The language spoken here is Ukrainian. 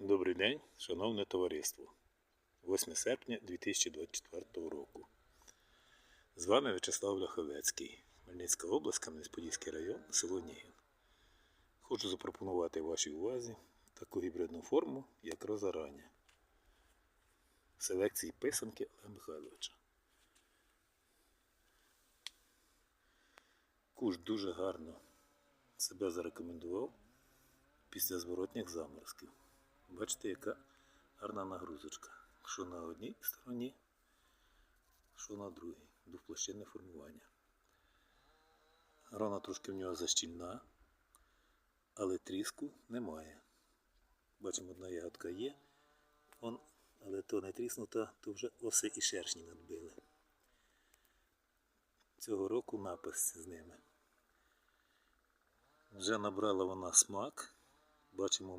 Добрий день, шановне товариство. 8 серпня 2024 року. З вами В'ячеслав Ляховецький, Хмельницька область, Кам'янець-Подільський район, село Нігін. Хочу запропонувати вашій увазі таку гібридну форму, як розарання. Селекції писанки Олега Михайловича. Куш дуже гарно себе зарекомендував після зворотніх заморозків. Бачите, яка гарна нагрузочка. Що на одній стороні, що на другій. Двоплощинне формування. Грона трошки в нього защільна, але тріску немає. Бачимо, одна ягодка є, он, але то не тріснута, то вже оси і шершні надбили. Цього року напис з ними. Вже набрала вона смак. Бачимо